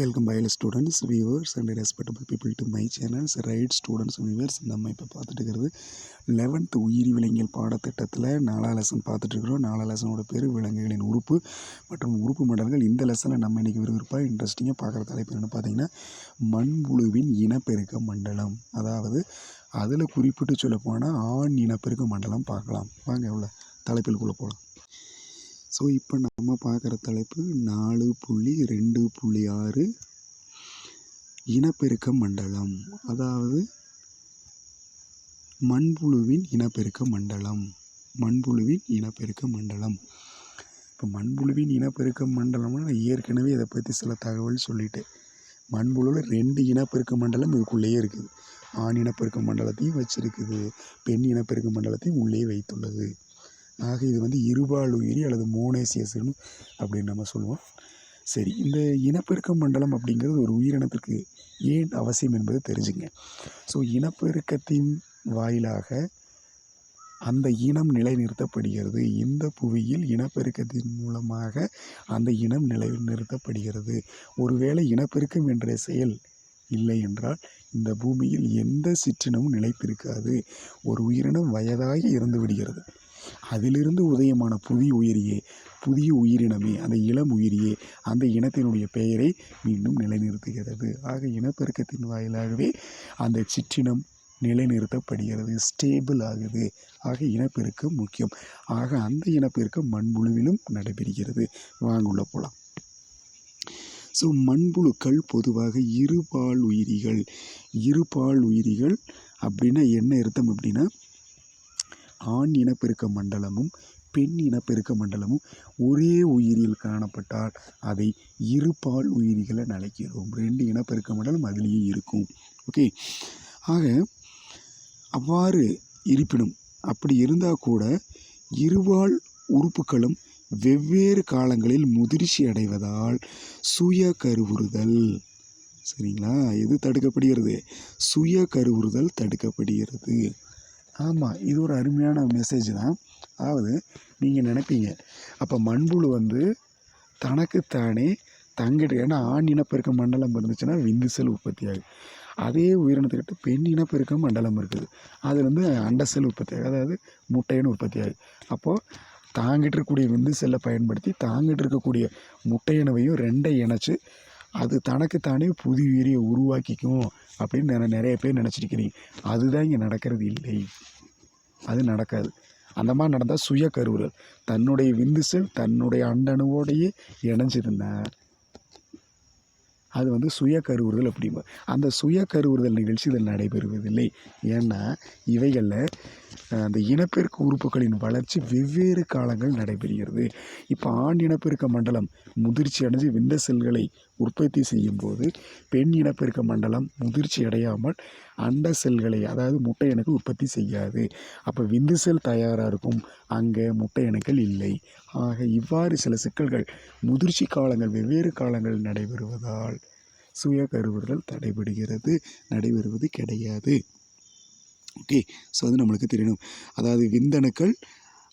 Welcome பைல students viewers and respectable people to my channels right students viewers நம்ம இப்போ பார்த்துட்டு இருக்கிறது லெவன்த் உயிரி விலங்கியல் பாடத்திட்டத்தில் நாலா லெசன் பார்த்துட்ருக்குறோம் நாலா லெசனோட பேர் விலங்குகளின் உறுப்பு மற்றும் உறுப்பு மண்டலங்கள் இந்த லெசனில் நம்ம இன்றைக்கி விறுவிறுப்பாக இன்ட்ரெஸ்டிங்காக பார்க்குற தலைப்பு என்னென்னு பார்த்தீங்கன்னா மண்புழுவின் இனப்பெருக்க மண்டலம். அதாவது அதில் குறிப்பிட்டு சொல்ல போனால் ஆண் இனப்பெருக்க மண்டலம் பார்க்கலாம். வாங்க எவ்வளோ தலைப்பிற்குள்ளே போகலாம் ஸோ இப்போ நம்ம பார்க்குற தலைப்பு நாலு புள்ளி ரெண்டு புள்ளி ஆறு இனப்பெருக்க மண்டலம். அதாவது மண்புழுவின் இனப்பெருக்க மண்டலம். மண்புழுவின் இனப்பெருக்க மண்டலம். இப்போ மண்புழுவின் இனப்பெருக்க மண்டலம்னா நான் ஏற்கனவே இதை பற்றி சில தகவல் சொல்லிட்டேன். மண்புழுவில் ரெண்டு இனப்பெருக்க மண்டலம் இதுக்குள்ளேயே இருக்குது. ஆண் இனப்பெருக்க மண்டலத்தையும் வச்சிருக்குது. பெண் இனப்பெருக்க மண்டலத்தையும் உள்ளே வைத்துள்ளது. ஆக இது வந்து இருபாலுயிரி அல்லது மோனேசியஸ்னு அப்படின்னு நம்ம சொல்லுவோம். சரி இந்த இனப்பெருக்க மண்டலம் அப்படிங்கிறது ஒரு உயிரினத்திற்கு ஏன் அவசியம் என்பது தெரிஞ்சுங்க. ஸோ இனப்பெருக்கத்தின் வாயிலாக அந்த இனம் நிலைநிறுத்தப்படுகிறது. இந்த புவியில் இனப்பெருக்கத்தின் மூலமாக அந்த இனம் நிலைநிறுத்தப்படுகிறது. ஒருவேளை இனப்பெருக்கம் என்ற செயல் இல்லை என்றால் இந்த பூமியில் எந்த சிற்றினமும் நிலைத்திருக்காது. ஒரு உயிரினம் வயதாகி இறந்து விடுகிறது அதிலிருந்து உதயமான புதிய உயிரியே புதிய உயிரினமே அந்த இளம் உயிரியே அந்த இனத்தினுடைய பெயரை மீண்டும் நிலைநிறுத்துகிறது. ஆக இனப்பெருக்கத்தின் வாயிலாகவே அந்த சிற்றினம் நிலைநிறுத்தப்படுகிறது ஸ்டேபிள் ஆகுது. ஆக இனப்பெருக்கம் முக்கியம். ஆக அந்த இனப்பெருக்கம் மண்புழுவிலும் நடைபெறுகிறது. வாங்குள்ள போலாம். போகலாம் ஸோ மண்புழுக்கள் பொதுவாக இருபால் உயிரிகள். இருபால் உயிரிகள் அப்படின்னா என்ன அர்த்தம் அப்படின்னா ஆண் இனப்பெருக்க மண்டலமும் பெண் இனப்பெருக்க மண்டலமும் ஒரே உயிரில் காணப்பட்டால் அதை இருபால் உயிரிகளை அழைக்கிறோம். ரெண்டு இனப்பெருக்க மண்டலம் அதிலேயே இருக்கும். ஓகே ஆக அவ்வாறு இருப்பினும் அப்படி இருந்தால் கூட இருவால் உறுப்புகளும் வெவ்வேறு காலங்களில் முதிர்ச்சி அடைவதால் சுய கருவுறுதல். சரிங்களா? எது தடுக்கப்படுகிறது? சுய கருவுறுதல் தடுக்கப்படுகிறது. ஆமாம் இது ஒரு அருமையான மெசேஜ் தான். அதாவது நீங்கள் நினைப்பீங்க அப்போ மண்புழு வந்து தனக்குத்தானே தங்கிட்டு ஏன்னா ஆண் இனப்பெருக்க மண்டலம் இருந்துச்சுன்னா விந்து செல் உற்பத்தி ஆகுது. அதே உயிரினத்துக்கிட்ட பெண் இனப்பெருக்க மண்டலம் இருக்குது. அது வந்து அண்ட செல் உற்பத்தி ஆகுது. அதாவது முட்டைன்னு உற்பத்தி ஆகுது. அப்போது தாங்கிட்டு இருக்கக்கூடிய விந்து செல்லை பயன்படுத்தி தாங்கிட்டு இருக்கக்கூடிய முட்டையினவையும் ரெண்டை இணைச்சி அது தனக்குத்தானே புது உயிரியை உருவாக்கிக்கும் அப்படின்னு நிறைய நிறைய பேர் நினச்சிருக்கிறீங்க. அதுதான் இங்கே நடக்கிறது இல்லை. அது நடக்காது. அந்த மாதிரி நடந்தால் சுய கருவுறல். தன்னுடைய விந்து செல் தன்னுடைய அண்டணுவோடையே இணைஞ்சிருந்தா அது வந்து சுய கருவுறுதல் அப்படிம்பா. அந்த சுய கருவுறுதல் நிகழ்ச்சி இதில் நடைபெறுவதில்லை. ஏன்னா இவைகளில் அந்த இனப்பெருக்க உறுப்புகளின் வளர்ச்சி வெவ்வேறு காலங்கள் நடைபெறுகிறது. இப்போ ஆண் இனப்பெருக்க மண்டலம் முதிர்ச்சி அடைஞ்சு விந்த செல்களை உற்பத்தி செய்யும் போது பெண் இனப்பெருக்க மண்டலம் முதிர்ச்சி அடையாமல் அண்ட செல்களை அதாவது முட்டை அணுக்கள் உற்பத்தி செய்யாது. அப்போ விந்து செல் தயாராக இருக்கும் அங்கே முட்டை அணுக்கள் இல்லை. ஆக இவ்வாறு சில சிக்கல்கள் முதிர்ச்சி காலங்கள் வெவ்வேறு காலங்கள் நடைபெறுவதால் சுய கருவுறுதல் தடைபடுகிறது நடைபெறுவது கிடையாது. ஓகே? ஸோ அது நம்மளுக்கு தெரியணும். அதாவது விந்தணுக்கள்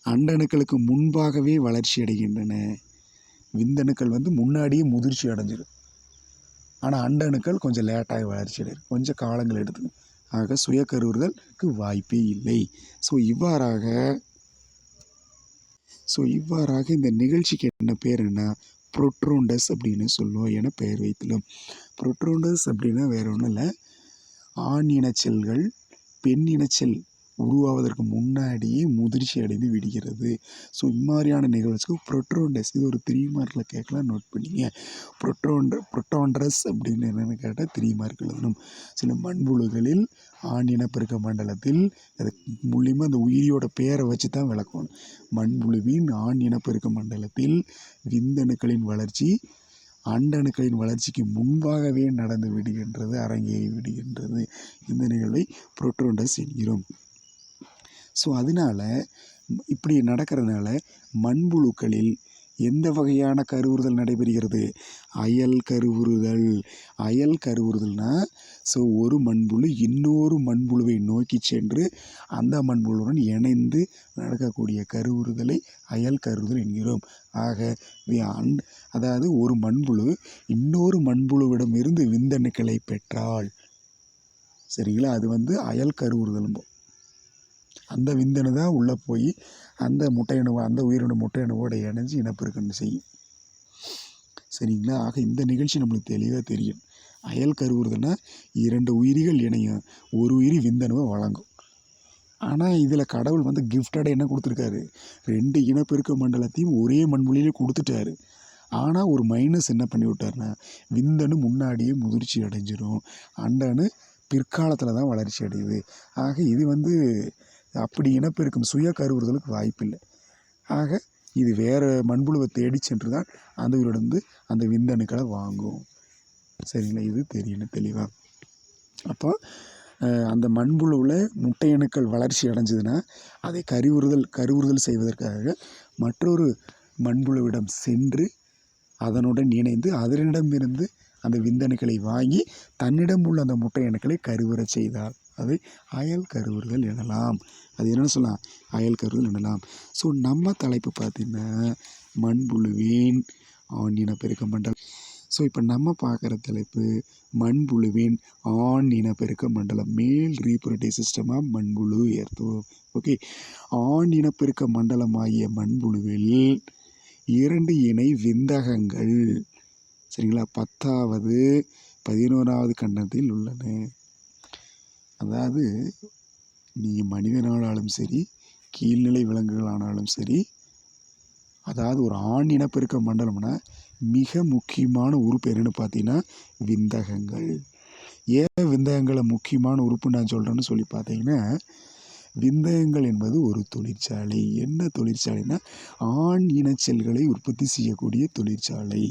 அண்டணுக்களுக்கு முன்பாகவே வளர்ச்சி அடைகின்றன. விந்தணுக்கள் வந்து முன்னாடியே முதிர்ச்சி அடைஞ்சிடும் ஆனால் அண்டணுக்கள் கொஞ்சம் லேட்டாக வளர்ச்சி அடையும் கொஞ்சம் காலங்கள் எடுத்துக்கும் ஆக சுய கருவுறுதலுக்கு வாய்ப்பே இல்லை. ஸோ இவ்வாறாக ஸோ இவ்வாறாக இந்த நிகழ்ச்சிக்கு என்ன பேர் என்ன? ப்ரொட்ரோண்டஸ் அப்படின்னு சொல்லுவோம் என பெயர் வைத்துள்ளோம் ப்ரொட்ரோண்டஸ் அப்படின்னா வேற ஒன்றும் இல்லை. ஆண் இன செல்கள் பெண் இணைச்சல் உருவாவதற்கு முன்னாடியே முதிர்ச்சி அடைந்து விடுகிறது. ஸோ இம்மாதிரியான நிகழ்ச்சிக்கு ப்ரொட்ரோண்டஸ் இது ஒரு த்ரீ மார்க்கில் கேட்கலாம் நோட் பண்ணிங்க. ப்ரொட்ரோண்ட ப்ரொட்டோண்ட்ரஸ் அப்படின்னு என்னென்னு கேட்டால் த்ரீ மார்க் எழுதணும் சில மண்புழுகளில் ஆண் இனப்பெருக்க மண்டலத்தில் அது மூலியமாக அந்த உயிரியோட பேரை வச்சு தான் விளக்கணும். மண்புழுவின் ஆண் இனப்பெருக்க மண்டலத்தில் விந்தணுக்களின் வளர்ச்சி அண்டணுக்களின் வளர்ச்சிக்கு முன்பாகவே நடந்து விடுகின்றது அரங்கேறி விடுகின்றது. இந்த நிகழ்வை புரோட்ரோண்டஸ் என்கிறோம். ஸோ அதனால் இப்படி நடக்கிறதுனால மண்புழுக்களில் எந்த வகையான கருவுறுதல் நடைபெறுகிறது? அயல் கருவுறுதல். அயல் கருவுறுதல்னா ஸோ ஒரு மண்புழு இன்னொரு மண்புழுவை நோக்கி சென்று அந்த மண்புழுவுடன் இணைந்து நடக்கக்கூடிய கருவுறுதலை அயல் கருவுறுதல் என்கிறோம். ஆக வி- அன்- அதாவது ஒரு மண்புழு இன்னொரு மண்புழுவிடமிருந்து விந்தணுக்களை பெற்றால் சரிங்களா? அது வந்து அயல் கருவுறுதல் அந்த விந்தணு தான் உள்ளே போய் அந்த முட்டையணுவை அந்த உயிரணு முட்டையணுவோட இணைஞ்சு இனப்பெருக்கம் செய்யும். சரிங்களா? ஆக இந்த நிகழ்ச்சி நம்மளுக்கு தெளிவாக தெரியும். அயல் கருவுறுதுன்னா இரண்டு உயிரிகள் இணையும். ஒரு உயிரி விந்தணுவை வழங்கும். ஆனால் இதில் கடவுள் வந்து கிஃப்டடாக என்ன கொடுத்துருக்காரு? ரெண்டு இனப்பெருக்க மண்டலத்தையும் ஒரே மண்மொழியிலே கொடுத்துட்டாரு. ஆனால் ஒரு மைனஸ் என்ன பண்ணி விட்டார்னா விந்தணு முன்னாடியே முதிர்ச்சி அடைஞ்சிரும். அண்டனு பிற்காலத்தில் தான் வளர்ச்சி அடையுது. ஆக இது வந்து அப்படி இனப்பெருக்கம் சுய கருவுறுதலுக்கு வாய்ப்பில்லை. ஆக இது வேறு மண்புழுவை தேடி சென்று தான் அந்த அந்த விந்தணுக்களை வாங்கும். சரிங்களா? இது தெரியணும் தெளிவாக அப்போ அந்த மண்புழுவில் முட்டையணுக்கள் வளர்ச்சி அடைஞ்சதுன்னா அதை கருவுறுதல் கருவுறுதல் செய்வதற்காக மற்றொரு மண்புழுவிடம் சென்று அதனுடன் இணைந்து அதனிடமிருந்து அந்த விந்தணுக்களை வாங்கி தன்னிடம் உள்ள அந்த முட்டையணுக்களை கருவுற செய்தால் அதை அயல் கருவர்கள் எனலாம். அது என்னென்னு சொல்லலாம்? அயல் கருவுறுதல் எனலாம். ஸோ நம்ம தலைப்பு பார்த்திங்கன்னா மண்புழுவின் ஆண் இனப்பெருக்க மண்டலம் ஸோ இப்போ நம்ம பார்க்குற தலைப்பு மண்புழுவின் ஆண் இனப்பெருக்க மண்டலம் மேல் ரீப்ரொடக்டிவ் சிஸ்டமாக மண்புழு ஏற்றுவோம் ஓகே ஆண் இனப்பெருக்க மண்டலமாகிய மண்புழுவில் இரண்டு இணை விந்தகங்கள். சரிங்களா? பத்தாவது பதினோராவது கண்டத்தில் உள்ளன. அதாவது நீங்கள் மனிதனானாலும் சரி கீழ்நிலை விலங்குகளானாலும் சரி அதாவது ஒரு ஆண் இனப்பெருக்க மண்டலம்னா மிக முக்கியமான உறுப்பு என்னென்னு பார்த்தீங்கன்னா விந்தகங்கள். ஏன் விந்தகங்களை முக்கியமான உறுப்பு நான் சொல்கிறேன்னு சொல்லி பார்த்தீங்கன்னா விந்தகங்கள் என்பது ஒரு தொழிற்சாலை. என்ன தொழிற்சாலைனா ஆண் இன செல்களை உற்பத்தி செய்யக்கூடிய தொழிற்சாலை.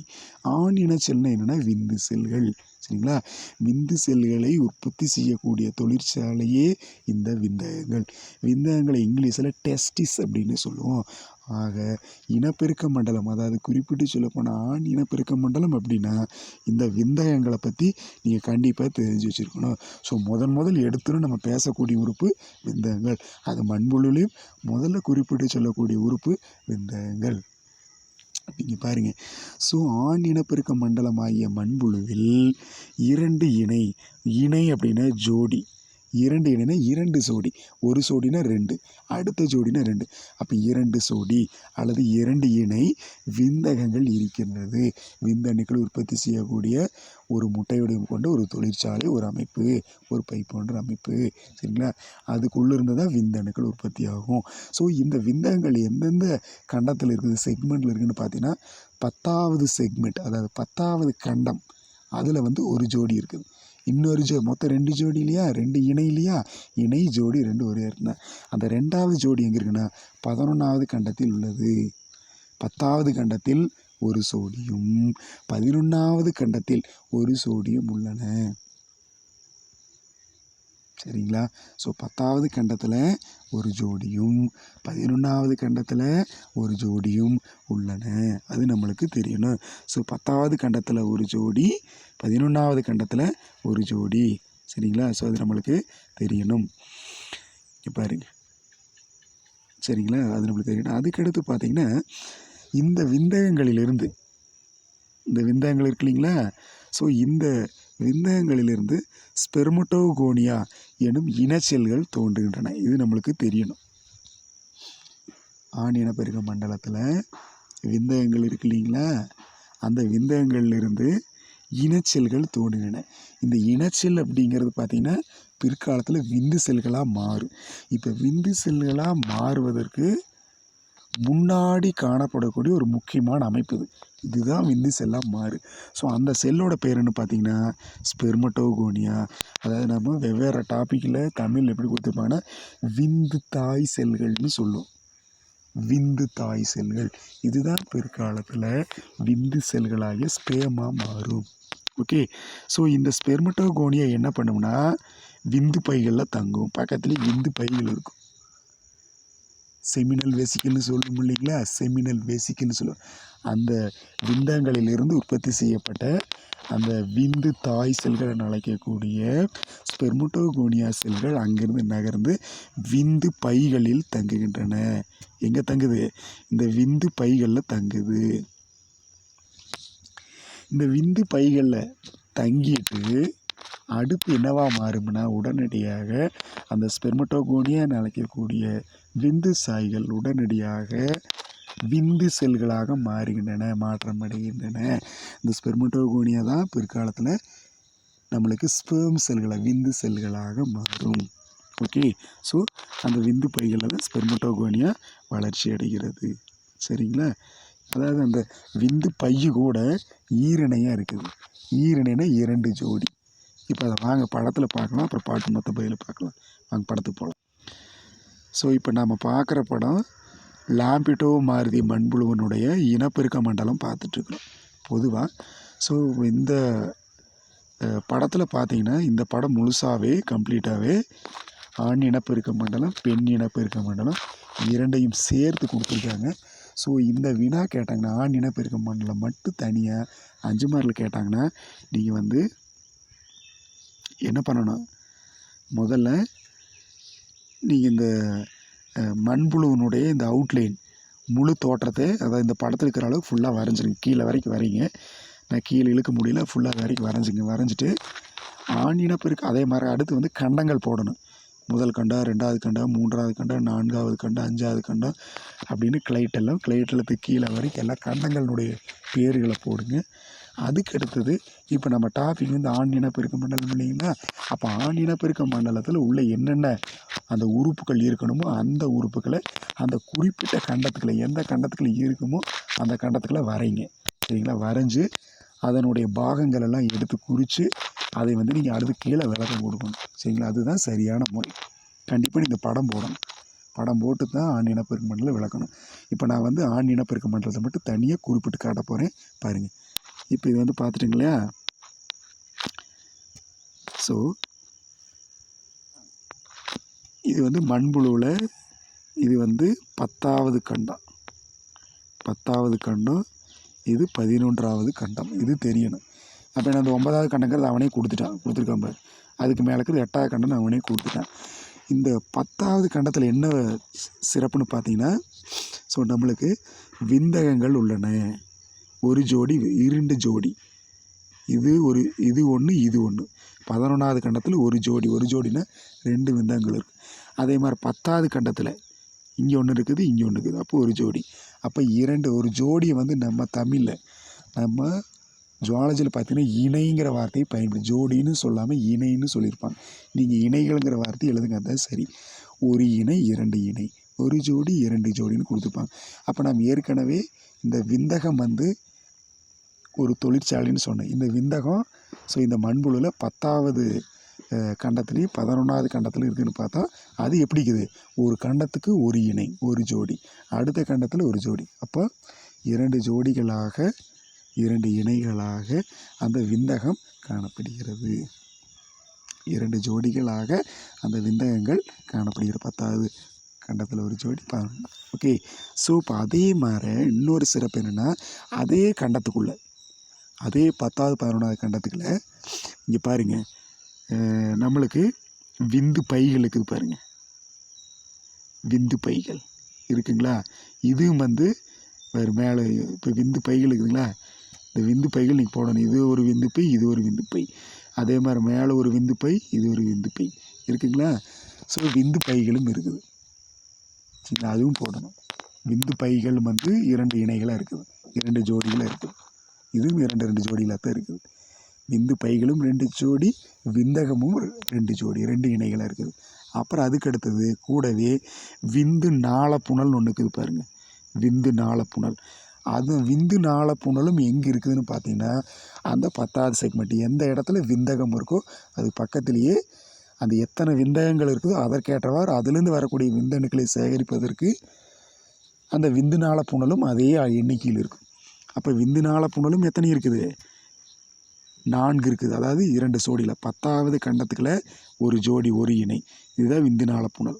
ஆண் இன செல்னா என்னென்னா விந்து செல்கள். சரிங்களா? விந்து செல்களை உற்பத்தி செய்யக்கூடிய தொழிற்சாலையே இந்த விந்தகங்கள். விந்தகங்களை இங்கிலீஷில் டெஸ்டிஸ் அப்படின்னு சொல்லுவோம். ஆக இனப்பெருக்க மண்டலம் அதாவது குறிப்பிட்டு சொல்லப்போனால் ஆண் இனப்பெருக்க மண்டலம் அப்படின்னா இந்த விந்தகங்களை பற்றி நீங்கள் கண்டிப்பாக தெரிஞ்சு வச்சுருக்கணும். ஸோ முதன் முதல் எடுத்துன்னு நம்ம பேசக்கூடிய உறுப்பு விந்தகங்கள். அது மண்புழுலையும் முதல்ல குறிப்பிட்டு சொல்லக்கூடிய உறுப்பு விந்தகங்கள். நீங்கள் பாருங்கள் ஸோ ஆண் இனப்பெருக்க மண்டலமாகிய மண்புழுவில் இரண்டு இணை இணை அப்படின்னா ஜோடி. இரண்டு இணைனா இரண்டு சோடி ஒரு சோடினா ரெண்டு அடுத்த ஜோடினா ரெண்டு. அப்போ இரண்டு சோடி அல்லது இரண்டு இணை விந்தகங்கள் இருக்கின்றது. விந்தணுக்கள் உற்பத்தி செய்யக்கூடிய ஒரு முட்டையுடன் கொண்ட ஒரு தொழிற்சாலை ஒரு அமைப்பு ஒரு பை போன்ற அமைப்பு. சரிங்களா? அதுக்குள்ளே இருந்து தான் விந்தணுக்கள் உற்பத்தி ஆகும். ஸோ இந்த விந்தகங்கள் எந்தெந்த கண்டத்தில் இருக்குது செக்மெண்ட்டில் இருக்குதுன்னு பார்த்தீங்கன்னா பத்தாவது செக்மெண்ட் அதாவது பத்தாவது கண்டம் அதில் வந்து ஒரு ஜோடி இருக்குது. இன்னொரு ஜோ மொத்தம் ரெண்டு ஜோடி இல்லையா? ரெண்டு இணை இல்லையா? இணை ஜோடி ரெண்டு ஒரே இருக்குண்ணா அந்த ரெண்டாவது ஜோடி எங்கே இருக்குன்னா பதினொன்றாவது கண்டத்தில் உள்ளது. பத்தாவது கண்டத்தில் ஒரு சோடியும் பதினொன்றாவது கண்டத்தில் ஒரு சோடியும் உள்ளன. சரிங்களா? ஸோ பத்தாவது கண்டத்தில் ஒரு ஜோடியும் பதினொன்றாவது கண்டத்தில் ஒரு ஜோடியும் உள்ளன. அது நம்மளுக்கு தெரியணும். ஸோ பத்தாவது கண்டத்தில் ஒரு ஜோடி பதினொன்றாவது கண்டத்தில் ஒரு ஜோடி. சரிங்களா? ஸோ அது நம்மளுக்கு தெரியணும். இங்க பாருங்க. சரிங்களா? அது நம்மளுக்கு தெரியணும். அதுக்கடுத்து பார்த்தீங்கன்னா இந்த விந்தகங்களிலிருந்து இந்த விந்தகங்கள் இருக்கு இல்லைங்களா? ஸோ இந்த விந்தகங்களிலிருந்து ஸ்பெர்மட்டோகோனியா எனும் இனச்செல்கள் தோன்றுகின்றன. இது நம்மளுக்கு தெரியணும். ஆண் இனப்பெருக்க மண்டலத்தில் விந்தகங்கள் இருக்கு இல்லைங்களா? அந்த விந்தகங்கள்லேருந்து இனச்செல்கள் தோன்றுகின்றன. இந்த இனச்செல் அப்படிங்கிறது பார்த்திங்கன்னா பிற்காலத்தில் விந்து செல்களாக மாறும். இப்போ விந்து செல்களாக மாறுவதற்கு முன்னாடி காணப்படக்கூடிய ஒரு முக்கியமான அமைப்பு இது. இதுதான் விந்து செல்லாக மாறு. ஸோ அந்த செல்லோட பேர் என்ன பார்த்தீங்கன்னா ஸ்பெர்மட்டோகோனியா அதாவது நம்ம வெவ்வேறு டாப்பிக்கில் தமிழ் எப்படி கொடுத்துருப்பாங்கன்னா விந்து தாய் செல்கள்னு சொல்லுவோம். விந்து தாய் செல்கள். இதுதான் பிற்காலத்தில் விந்து செல்களாகிய ஸ்பேமாக மாறும். ஓகே ஸோ இந்த ஸ்பெர்மட்டோகோனியா என்ன பண்ணும்னா விந்து பைகளில் தங்கும். பக்கத்துலேயே விந்து பைகள் இருக்கும். செமினல் வேசிக்கல்னு சொல்லும் இல்லைங்களா? செமினல் வேசிக்கல்னு சொல்லுவோம். அந்த விந்தங்களிலிருந்து உற்பத்தி செய்யப்பட்ட அந்த விந்து தாய் செல்கள் என அழைக்கக்கூடிய ஸ்பெர்முட்டோகோனியா செல்கள் அங்கிருந்து நகர்ந்து விந்து பைகளில் தங்குகின்றன. எங்கே தங்குது? இந்த விந்து பைகளில் தங்குது. இந்த விந்து பைகளில் தங்கிட்டு அடுத்து என்னவாக மாறும்னா உடனடியாக அந்த ஸ்பெர்மட்டோகோனியா என அழைக்கக்கூடிய விந்து சாய்கள் உடனடியாக விந்து செல்களாக மாறுகின்றன மாற்றம் அடைகின்றன இந்த ஸ்பெர்மட்டோகோனியா தான் பிற்காலத்தில் நம்மளுக்கு ஸ்பேம் செல்களை விந்து செல்களாக மாறும். ஓகே ஸோ அந்த விந்து பைகளில் தான் ஸ்பெர்மட்டோகோனியா வளர்ச்சி அடைகிறது. சரிங்களா? அதாவது அந்த விந்து பையு கூட ஈரணையாக இருக்குது. ஈரணைனா இரண்டு ஜோடி. இப்போ அதை வாங்க படத்தில் பார்க்கலாம் அப்புறம் பாட்டு மொத்த பையில் பார்க்கலாம். வாங்க படத்துக்கு போகலாம் ஸோ இப்போ நாம் பார்க்குற படம் லாம்பிட்டோ மாருதி மண்புழுவனுடைய இனப்பெருக்க மண்டலம் பார்த்துட்ருக்குறோம். பொதுவாக ஸோ இந்த படத்தில் பார்த்தீங்கன்னா இந்த படம் முழுசாகவே கம்ப்ளீட்டாகவே ஆண் இனப்பெருக்க மண்டலம் பெண் இனப்பெருக்க மண்டலம் இரண்டையும் சேர்த்து கொடுத்துருக்காங்க. ஸோ இந்த வினா கேட்டாங்கன்னா ஆண் இனப்பெருக்க மண்டலம் மட்டும் தனியாக அஞ்சு மார்க்கில் கேட்டாங்கன்னா நீங்கள் வந்து என்ன பண்ணணும்? முதல்ல நீங்கள் இந்த மண்புழுவினுடைய இந்த அவுட்லைன் முழு தோற்றத்தை அதாவது இந்த படத்தில் இருக்கிற அளவுக்கு ஃபுல்லாக வரைஞ்சிருங்க கீழே வரைக்கும் வரைங்க நான் கீழே இழுக்க முடியல ஃபுல்லாக வரைக்கும் வரைஞ்சிங்க. வரைஞ்சிட்டு ஆண் இனப்பெருக்கு அதே மாதிரி அடுத்து வந்து கண்டங்கள் போடணும். முதல் கண்டம் ரெண்டாவது கண்டம் மூன்றாவது கண்டம் நான்காவது கண்டம் அஞ்சாவது கண்டம் அப்படின்னு கிளைட்டெல்லாம் கிளைட்டலத்துக்கு கீழே வரைக்கும் எல்லா கண்டங்களுடைய பேர்களை போடுங்க. அதுக்கு அடுத்தது இப்போ நம்ம டாபிக் வந்து ஆண் இனப்பெருக்க மண்டலம் இல்லைங்களா? அப்போ ஆண் இனப்பெருக்க மண்டலத்தில் உள்ள என்னென்ன அந்த உறுப்புகள் இருக்கணுமோ அந்த உறுப்புகளை அந்த குறிப்பிட்ட கண்டத்துக்களை எந்த கண்டத்துக்குள்ளே இருக்குமோ அந்த கண்டத்துக்குள்ள வரைங்க. சரிங்களா? வரைஞ்சி அதனுடைய பாகங்கள் எல்லாம் எடுத்து குறித்து அதை வந்து நீங்கள் அடுத்து கீழே விளக்கம் கொடுக்கணும் சரிங்களா? அதுதான் சரியான முறை. கண்டிப்பாக நீங்கள் படம் போடணும். படம் போட்டு தான் ஆண் இனப்பெருக்க மண்டலம் விளக்கணும். இப்போ நான் வந்து ஆண் இனப்பெருக்க மண்டலத்தை மட்டும் தனியாக குறிப்பிட்டு காட்ட போகிறேன் பாருங்கள் இப்போ இது வந்து பார்த்துட்டிங்களா ஸோ இது வந்து மண்புழுவில் இது வந்து பத்தாவது கண்டம். பத்தாவது கண்டம் இது பதினொன்றாவது கண்டம். இது தெரியணும். அப்போ நான் அந்த ஒன்பதாவது கண்டங்கிறது அவனே கொடுத்துட்டான். கொடுத்துருக்கான் பாரு. அதுக்கு மேலே இருக்கிறது எட்டாவது கண்டம் அவனே கொடுத்துட்டான். இந்த பத்தாவது கண்டத்தில் என்ன சிறப்புன்னு பார்த்தீங்கன்னா ஸோ நம்மளுக்கு விந்தகங்கள் உள்ளன. ஒரு ஜோடி இரண்டு ஜோடி. இது ஒரு இது ஒன்று இது ஒன்று பதினொன்றாவது கண்டத்தில் ஒரு ஜோடி ஒரு ஜோடினா ரெண்டு விந்தகங்கள் இருக்குது அதே மாதிரி பத்தாவது கண்டத்தில் இங்கே ஒன்று இருக்குது இங்கே ஒன்று இருக்குது. அப்போ ஒரு ஜோடி. அப்போ இரண்டு ஒரு ஜோடியை வந்து நம்ம தமிழில் நம்ம ஜுவாலஜியில் பார்த்தீங்கன்னா இணைங்கிற வார்த்தையை பயன்படுத்தி ஜோடின்னு சொல்லாமல் இணைன்னு சொல்லியிருப்பாங்க. நீங்கள் இணைகள்ங்கிற வார்த்தை எழுதுங்க அதான் சரி. ஒரு இணை இரண்டு இணை. ஒரு ஜோடி இரண்டு ஜோடின்னு கொடுத்துருப்பாங்க. அப்போ நாம் ஏற்கனவே இந்த விந்தகம் வந்து ஒரு தொழிற்சாலைன்னு சொன்னேன். இந்த விந்தகம் ஸோ இந்த மண்புழுவில் பத்தாவது கண்டத்துலேயும் பதினொன்றாவது கண்டத்துலையும் இருக்குதுன்னு பார்த்தா அது எப்படி இருக்குது? ஒரு கண்டத்துக்கு ஒரு இணை ஒரு ஜோடி. அடுத்த கண்டத்தில் ஒரு ஜோடி. அப்போ இரண்டு ஜோடிகளாக இரண்டு இணைகளாக அந்த விந்தகம் காணப்படுகிறது. இரண்டு ஜோடிகளாக அந்த விந்தகங்கள் காணப்படுகிறது. பத்தாவது கண்டத்தில் ஒரு ஜோடி ஓகே ஸோ இப்போ அதே மாதிரி இன்னொரு சிறப்பு என்னென்னா அதே கண்டத்துக்குள்ளே அதே பத்தாவது பதினொன்றாவது கண்டத்துக்குள்ள இங்கே பாருங்க நம்மளுக்கு விந்து பைகள் இருக்குது பாருங்கள் விந்து பைகள் இருக்குங்களா? இதுவும் வந்து வேறு மேலே இப்போ விந்து பைகள் இருக்குதுங்களா? இந்த விந்து பைகள் நீங்கள் போடணும். இது ஒரு விந்து பை இது ஒரு விந்து பை. அதே மாதிரி மேலே ஒரு விந்து பை இது ஒரு விந்து பை. இருக்குங்களா? ஸோ விந்து பைகளும் இருக்குது. சரிங்களா அதுவும் போடணும். விந்து பைகள் வந்து இரண்டு இணைகளாக இருக்குது. இரண்டு ஜோடிகளாக இருக்குது. இதுவும் இரண்டு ரெண்டு ஜோடியில் தான் இருக்குது. விந்து பைகளும் ரெண்டு ஜோடி விந்தகமும் ரெண்டு ஜோடி ரெண்டு இணைகளாக இருக்குது. அப்புறம் அதுக்கு அடுத்தது கூடவே விந்து நாளப்புணல்னு ஒன்று இருக்குது பாருங்கள் விந்து நாளப்புணல் அது விந்து நாளப்புணலும் எங்கே இருக்குதுன்னு பார்த்தீங்கன்னா அந்த பத்தாவது செக்மெண்ட் எந்த இடத்துல விந்தகம் இருக்கோ அது பக்கத்திலேயே அந்த எத்தனை விந்தகங்கள் இருக்குதோ அதற்கேற்றவாறு அதுலேருந்து வரக்கூடிய விந்தணுக்களை சேகரிப்பதற்கு அந்த விந்து நாளப்புணலும் அதே எண்ணிக்கையில் இருக்கும். அப்போ விந்து புனலும் எத்தனை இருக்குது? நான்கு இருக்குது. அதாவது இரண்டு ஜோடியில். பத்தாவது கண்டத்துக்குள்ள ஒரு ஜோடி ஒரு இணை. இதுதான் விந்து புனல்.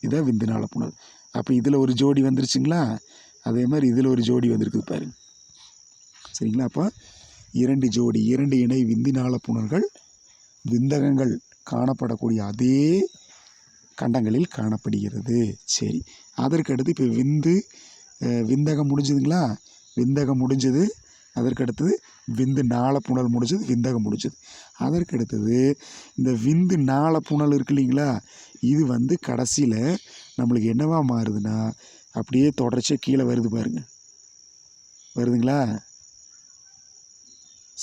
இதுதான் விந்து புனல். அப்போ இதில் ஒரு ஜோடி வந்துருச்சுங்களா? அதே மாதிரி இதில் ஒரு ஜோடி வந்திருக்குது பாருங்க. சரிங்களா? அப்போ இரண்டு ஜோடி இரண்டு இணை விந்தினால புணர்கள் விந்தகங்கள் காணப்படக்கூடிய அதே கண்டங்களில் காணப்படுகிறது. சரி. அதற்கடுத்து இப்போ விந்து விந்தகம் முடிஞ்சதுங்களா? விந்தகம் முடிஞ்சது. அதற்கடுத்தது விந்து நாளப்புணல் முடிஞ்சது விந்தகம் முடிஞ்சது. அதற்கடுத்தது இந்த விந்து நாளப்புணல் இருக்கு இல்லைங்களா? இது வந்து கடைசியில் நம்மளுக்கு என்னவா மாறுதுன்னா அப்படியே தொடர்ச்சியாக கீழே வருது பாருங்க. வருதுங்களா?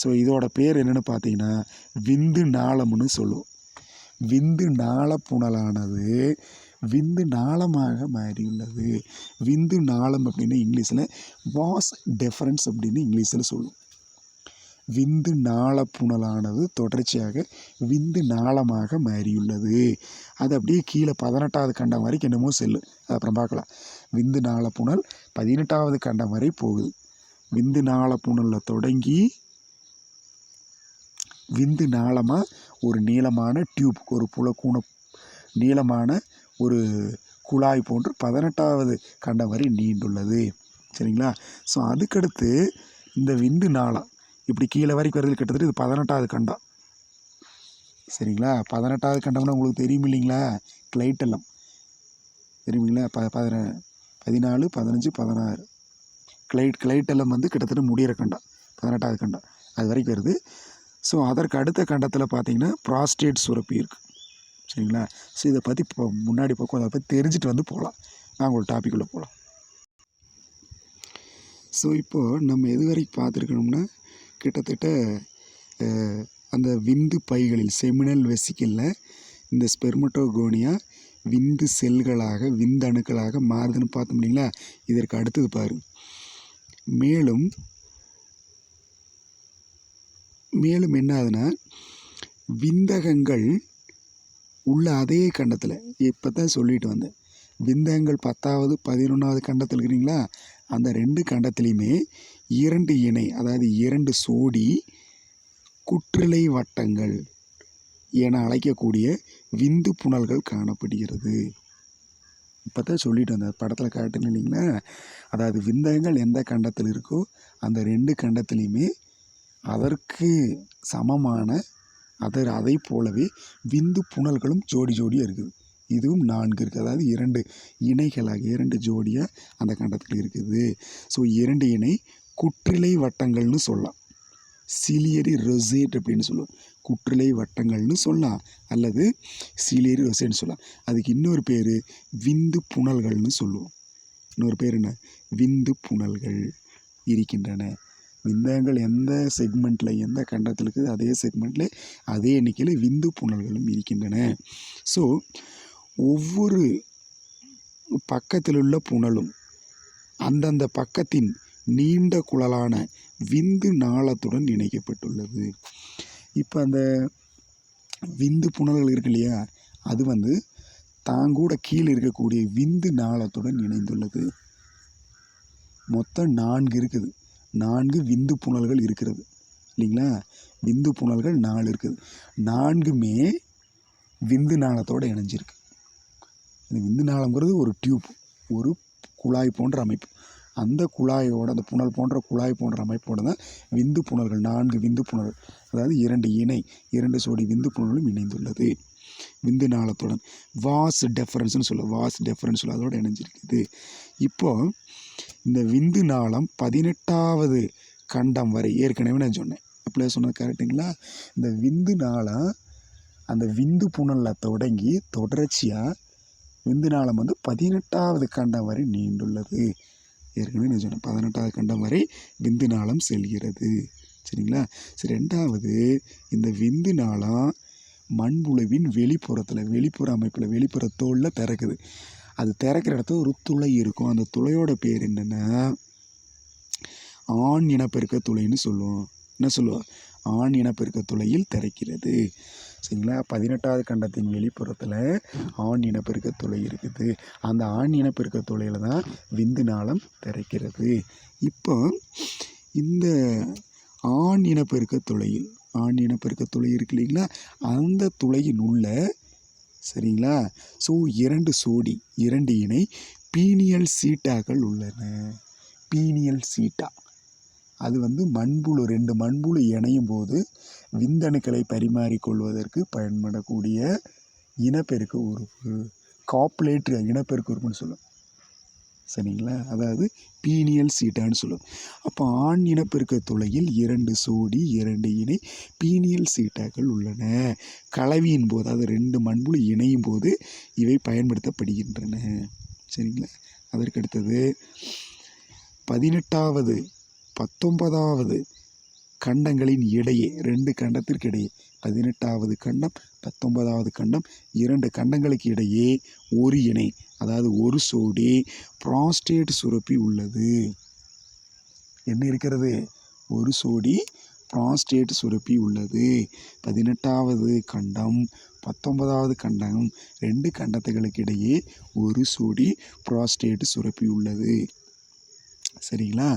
ஸோ இதோட பேர் என்னென்னு பார்த்தீங்கன்னா விந்து நாளம்னு சொல்லுவோம். விந்து நாளப்புணலானது விந்து நாளமாக மாறியுள்ளது. விந்து நாளம் அப்படின்னு இங்கிலீஷில் வாஸ் டெஃபரன்ஸ் அப்படின்னு இங்கிலீஷில் சொல்லும். விந்து நாளப்புணலானது தொடர்ச்சியாக விந்து நாளமாக மாறியுள்ளது. அது அப்படியே கீழே பதினெட்டாவது கண்டம் வரைக்கும் என்னமோ செல்லு. அது அப்புறம் பார்க்கலாம். விந்து நாளப்புணல் பதினெட்டாவது கண்டம் வரை போகுது. விந்து நாளப்புணலில் தொடங்கி விந்து நாளமாக ஒரு நீளமான டியூப் ஒரு புலக்கூண நீளமான ஒரு குழாய் போன்று பதினெட்டாவது கண்டம் வரை நீண்டுள்ளது. சரிங்களா? ஸோ அதுக்கடுத்து இந்த விந்து நாளம் இப்படி கீழே வரைக்கும் வருது கிட்டத்தட்ட இது பதினெட்டாவது கண்டம் சரிங்களா? பதினெட்டாவது கண்டம்னா உங்களுக்கு தெரியும் இல்லைங்களா? கிளைட்டெல்லாம் தெரியுங்களா ப பதின பதினாலு பதினஞ்சு பதினாறு. கிளைட் கிளைட்டெல்லாம் வந்து கிட்டத்தட்ட முடிகிற கண்டம் பதினெட்டாவது கண்டம் அது வரைக்கும் வருது. ஸோ அதற்கு அடுத்த கண்டத்தில் பார்த்தீங்கன்னா ப்ராஸ்டேட் சுரப்பி இருக்குது சரிங்களா? ஸோ இதை பற்றி இப்போ முன்னாடி பக்கம் அதை பற்றி தெரிஞ்சுட்டு வந்து போகலாம் நாங்கள் ஒரு டாபிக் போகலாம் ஸோ இப்போது நம்ம எது வரைக்கும் பார்த்துருக்கணும்னா கிட்டத்தட்ட அந்த விந்து பைகளில் செமினல் வெசிக்கலில் இந்த ஸ்பெர்மட்டோகோனியா விந்து செல்களாக விந்தணுக்களாக மாறுதுன்னு பார்த்தோம் இல்லைங்களா? இதற்கு அடுத்தது பாரு. மேலும் மேலும் என்ன ஆகுதுன்னா விந்தகங்கள் உள்ள அதே கண்டத்தில். இப்போ தான் சொல்லிட்டு வந்தேன். விந்தங்கள் பத்தாவது பதினொன்றாவது கண்டத்தில் இருக்கிறீங்களா? அந்த ரெண்டு கண்டத்துலேயுமே இரண்டு இணை அதாவது இரண்டு சோடி குற்றிலை வட்டங்கள் என அழைக்கக்கூடிய விந்து புனல்கள் காணப்படுகிறது. இப்போ தான் சொல்லிட்டு வந்தேன். படத்தில் காட்டுன்னு இல்லைங்களா? அதாவது விந்தகங்கள் எந்த கண்டத்தில் இருக்கோ அந்த ரெண்டு கண்டத்துலேயுமே அதற்கு சமமான அதர் அதை போலவே விந்து புனல்களும் ஜோடி ஜோடியாக இருக்குது. இதுவும் நான்கு இருக்குது அதாவது இரண்டு இணைகளாக இரண்டு ஜோடியாக அந்த கண்டத்தில் இருக்குது. ஸோ இரண்டு இணை குற்றிலை வட்டங்கள்னு சொல்லலாம். சிலியரி ரொசேட் அப்படின்னு சொல்லுவோம். குற்றிலை வட்டங்கள்னு சொல்லலாம். அல்லது சிலியரி ரொசேட்னு சொல்லலாம். அதுக்கு இன்னொரு பேர் விந்து புனல்கள்னு சொல்லுவோம். இன்னொரு பேர் என்ன? விந்து புனல்கள் இருக்கின்றன. விந்தகங்கள் எந்த செக்மெண்ட்டில் எந்த கண்டத்தில் இருக்குது அதே செக்மெண்ட்டில் அதே எண்ணிக்கையில் விந்து புனல்களும் இருக்கின்றன. ஸோ ஒவ்வொரு பக்கத்தில் உள்ள புனலும் அந்தந்த பக்கத்தின் நீண்ட குழலான விந்து நாளத்துடன் இணைக்கப்பட்டுள்ளது. இப்போ அந்த விந்து புனல்கள் இருக்கு இல்லையா? அது வந்து தாங்கூட கீழே இருக்கக்கூடிய விந்து நாளத்துடன் இணைந்துள்ளது. மொத்தம் நான்கு இருக்குது. நான்கு விந்து புனல்கள் இருக்கிறது. இல்லைங்களா? விந்து புனல்கள் நாலு இருக்குது. நான்குமே விந்து நாளத்தோடு இணைஞ்சிருக்கு. இந்த விந்து நாளங்கிறது ஒரு டியூப் ஒரு குழாய் போன்ற அமைப்பு. அந்த குழாயோட அந்த புனல் போன்ற குழாய் போன்ற அமைப்போடு தான் விந்து புனல்கள் நான்கு விந்து புனல்கள். அதாவது இரண்டு இணை இரண்டு சோடி விந்து புனலும் இணைந்துள்ளது. விந்து நாளத்துடன் வாஸ் டெஃபரன்ஸ்னு சொல்ல வாஸ் டெஃபரன்ஸ் சொல்ல அதோட இணைஞ்சிருக்குது. இப்போது இந்த விந்து நாளம் பதினெட்டாவது கண்டம் வரை ஏற்கனவே நான் சொன்னேன். அப்படியே சொன்னது கரெக்டுங்களா இந்த விந்து நாளம் அந்த விந்து புனலில் தொடங்கி தொடர்ச்சியாக விந்து நாளம் வந்து பதினெட்டாவது கண்டம் வரை நீண்டுள்ளது. ஏற்கனவே நான் சொன்னேன் பதினெட்டாவது கண்டம் வரை விந்து நாளம் செல்கிறது. சரிங்களா? சரி ரெண்டாவது இந்த விந்து நாளம் மண்புழுவின் வெளிப்புறத்தில் வெளிப்புற அமைப்பில் வெளிப்புற தோலில் திறக்குது அது திறக்கிற இடத்துல ஒரு துளை இருக்கும். அந்த துளையோட பேர் என்னென்னா ஆண் இனப்பெருக்க துளைன்னு சொல்லுவோம். என்ன சொல்லுவோம் ஆண் இனப்பெருக்க துளையில் திறக்கிறது. சரிங்களா? பதினெட்டாவது கண்டத்தின் வெளிப்புறத்தில் ஆண் இனப்பெருக்க துளை இருக்குது. அந்த ஆண் இனப்பெருக்க துளையில் தான் விந்து நாளம் திறக்கிறது. இப்போ இந்த ஆண் இனப்பெருக்க துளையில் ஆண் இனப்பெருக்க துளை இருக்கு இல்லைங்களா? அந்த துளையின் உள்ள சரிங்களா? ஸோ இரண்டு சோடி இரண்டு இணை பீனியல் சீட்டாக்கள் உள்ளன. Penial seta. அது வந்து மண்புழு ரெண்டு மண்புழு இணையும் போது விந்தணுக்களை பரிமாறிக்கொள்வதற்கு பயன்படக்கூடிய இனப்பெருக்க உறுப்பு. காப்புலேட்ரு இனப்பெருக்க உறுப்புன்னு சொல்லும் சரிங்களா? அதாவது பீனியல் சீட்டான்னு சொல்லுவோம் அப்போ ஆண் இனப்பெருக்க துளையில் இரண்டு சோடி இரண்டு இணை பீனியல் சீட்டாக்கள் உள்ளன. கலவியின் போது அது ரெண்டு மண்புழு இணையும் போது இவை பயன்படுத்தப்படுகின்றன. சரிங்களா? அதற்கு அடுத்தது பதினெட்டாவது பத்தொன்பதாவது கண்டங்களின் இடையே ரெண்டு கண்டத்திற்கு இடையே பதினெட்டாவது கண்டம் பத்தொன்பதாவது கண்டம் இரண்டு கண்டங்களுக்கு இடையே ஒரு இணை அதாவது ஒரு சோடி ப்ராஸ்டேட் சுரப்பி உள்ளது. என்ன இருக்கிறது? ஒரு சோடி ப்ராஸ்டேட் சுரப்பி உள்ளது. பதினெட்டாவது கண்டம் பத்தொன்பதாவது கண்டம் ரெண்டு கண்டத்துகளுக்கு இடையே ஒரு சோடி ப்ராஸ்டேட் சுரப்பி உள்ளது. சரிங்களா?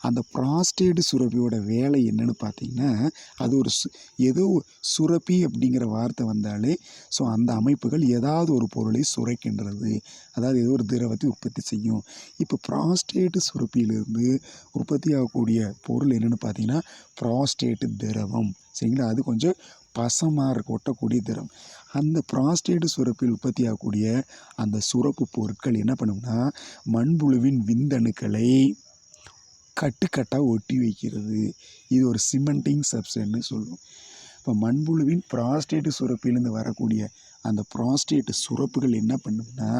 அந்த ப்ராஸ்டேட் சுரப்பியோட வேலை என்னன்னு பார்த்தீங்கன்னா அது ஒரு சு ஏதோ சுரப்பி அப்படிங்கிற வார்த்தை வந்தாலே ஸோ அந்த அமைப்புகள் ஏதாவது ஒரு பொருளை சுரைக்கின்றது. அதாவது ஏதோ ஒரு திரவத்தை உற்பத்தி செய்யும். இப்போ ப்ராஸ்டேட் சுரப்பியிலிருந்து உற்பத்தி ஆகக்கூடிய பொருள் என்னென்னு பார்த்தீங்கன்னா ப்ராஸ்டேட் திரவம். சரிங்களா? அது கொஞ்சம் பசமாக இருக்க ஒட்டக்கூடிய திரவம். அந்த ப்ராஸ்டேட் சுரப்பில் உற்பத்தி ஆகக்கூடிய அந்த சுரப்பு பொருட்கள் என்ன பண்ணும்னா மண்புழுவின் விந்தணுக்களை கட்டுக்கட்டாக ஒட்டி வைக்கிறது. இது ஒரு சிமெண்டிங் சப்ஸ்டன்னு சொல்லுவோம் இப்போ மண்புழுவின் ப்ராஸ்டேட் சுரப்பிலிருந்து வரக்கூடிய அந்த ப்ராஸ்டேட் சுரப்புகள் என்ன பண்ணும்னா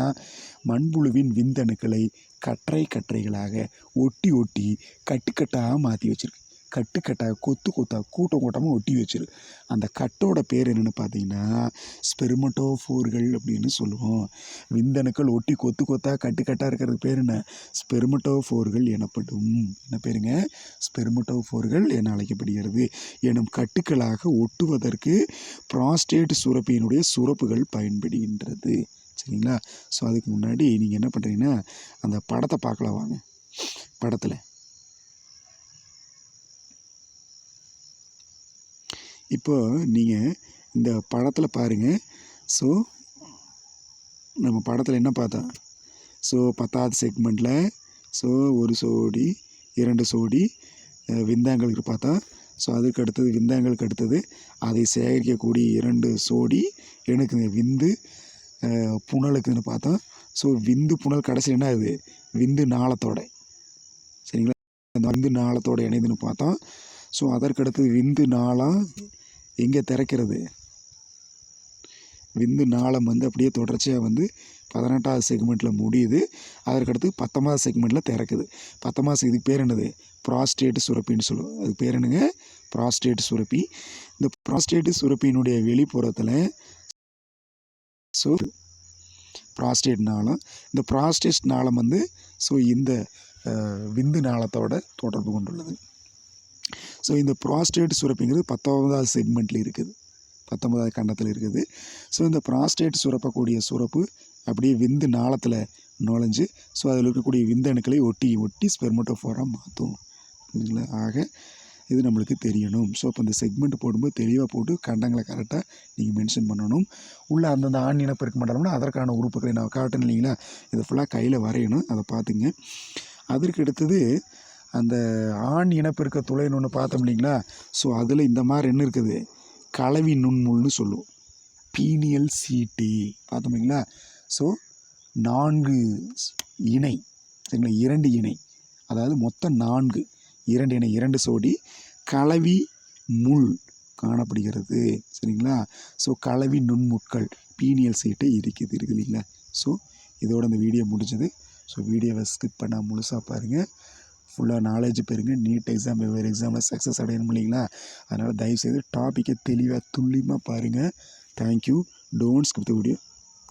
மண்புழுவின் விந்தணுக்களை கற்றை கற்றைகளாக ஒட்டி ஒட்டி கட்டுக்கட்டாக மாற்றி வச்சுருக்கு. கட்டுக்கட்டாக கொத்து கொத்தாக கூட்டம் கூட்டமாக ஒட்டி வச்சிரு. அந்த கட்டோட பேர் என்னென்னு பார்த்தீங்கன்னா ஸ்பெருமட்டோஃபோர்கள் அப்படின்னு சொல்லுவோம். விந்தணுக்கள் ஒட்டி கொத்து கொத்தாக கட்டுக்கட்டாக இருக்கிறது பேர் என்ன? ஸ்பெருமட்டோஃபோர்கள் எனப்படும். என்ன பேருங்க? ஸ்பெருமட்டோஃபோர்கள் என அழைக்கப்படுகிறது. எனும் கட்டுக்களாக ஒட்டுவதற்கு ப்ராஸ்டேட் சுரப்பியினுடைய சுரப்புகள் பயன்படுகின்றது. சரிங்களா? ஸோ அதுக்கு முன்னாடி நீங்கள் என்ன பண்ணுறீங்கன்னா அந்த படத்தை பார்க்கலாம் வாங்க. படத்தில். இப்போ நீங்கள் இந்த படத்தில் பாருங்கள் ஸோ நம்ம படத்தில் என்ன பார்த்தோம் ஸோ பத்தாவது செக்மெண்ட்டில் ஸோ ஒரு சோடி இரண்டு சோடி விந்தாங்களுக்கு பார்த்தா? ஸோ அதுக்கு அடுத்தது விந்தாங்களுக்கு அடுத்தது அதை சேகரிக்கக்கூடிய இரண்டு சோடி எனக்கு விந்து புனலுக்குன்னு பார்த்தோம் ஸோ விந்து புனல் கடைசியில் என்ன ஆகுது? விந்து நாளத்தோட. சரிங்களா? அந்த விந்து நாளத்தோட இணைதுன்னு பார்த்தோம் ஸோ அதற்கு அடுத்தது விந்து நாளாக எங்கே திறக்கிறது? விந்து நாளம் வந்து அப்படியே தொடர்ச்சியாக வந்து பதினெட்டாவது செக்மெண்ட்டில் முடியுது. அதற்கடுத்து பத்தொன்பதாவது செக்மெண்ட்டில் திறக்குது. பத்தொன்பதாவது இதுக்கு பேர் என்னது? ப்ராஸ்டேட் சுரப்பின்னு சொல்லுவோம். அதுக்கு பேர் என்னங்க? ப்ராஸ்டேட் சுரப்பி. இந்த ப்ராஸ்டேட் சுரப்பியினுடைய வெளிப்புறத்தில் ஸோ ப்ராஸ்டேட் நாளம். இந்த ப்ராஸ்டேட் நாளம் வந்து ஸோ இந்த விந்து நாளத்தோட தொடர்பு கொண்டுள்ளது. ஸோ இந்த ப்ராஸ்டேட் சுரப்பிங்கிறது பத்தொன்பதாவது செக்மெண்ட்டில் இருக்குது. பத்தொன்பதாவது கண்டத்தில் இருக்குது. ஸோ இந்த ப்ராஸ்டேட் சுரப்பக்கூடிய சுரப்பு அப்படியே விந்து நாளத்தில் நுழைஞ்சு ஸோ அதில் இருக்கக்கூடிய விந்தணுக்களை ஒட்டி ஒட்டி ஸ்பெர்மட்டோஃபோராக மாற்றும் புரியுதுங்களா? ஆக இது நம்மளுக்கு தெரியணும். ஸோ அப்போ இந்த செக்மெண்ட் போடும்போது தெளிவாக போட்டு கண்டங்களை கரெக்டாக நீங்கள் மென்ஷன் பண்ணணும். உள்ளே அந்தந்த ஆண் இனப்பெருக்க மண்டலம்னா அதற்கான உறுப்புகளை நான் காட்டணும் இல்லைங்களா? இதை ஃபுல்லாக கையில் வரையணும். அதை பார்த்துங்க. அதற்கு அடுத்தது அந்த ஆண் இனப்பெருக்க துளைன்னு ஒன்று பார்த்தோம் இல்லைங்களா? ஸோ அதில் இந்த மாதிரி என்ன இருக்குது. கலவி நுண்முள்னு சொல்லுவோம். பீனியல் சீட்டி பார்த்தோம் இல்லைங்களா? ஸோ நான்கு இணை. சரிங்களா? இரண்டு இணை. அதாவது மொத்தம் நான்கு. இரண்டு இணை இரண்டு சோடி. கலவி முள் காணப்படுகிறது. சரிங்களா? ஸோ கலவி நுண்முட்கள். பீனியல் சீட்டை இருக்குது இருக்குது இல்லைங்களா? ஸோ இதோட இந்த வீடியோ முடிஞ்சது. ஸோ வீடியோவை ஸ்கிப் பண்ணால் முழுசாக பாருங்கள் ஃபுல்லாக நாலேஜ் பெறுங்க. நீட் எக்ஸாம் வெவ்வேறு எக்ஸாமில் சக்ஸஸ் அடையணும் இல்லைங்களா? அதனால் தயவுசெய்து டாப்பிக்கை தெளிவாக துல்லியமாக பாருங்கள் thank you don't skip the video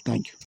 thank you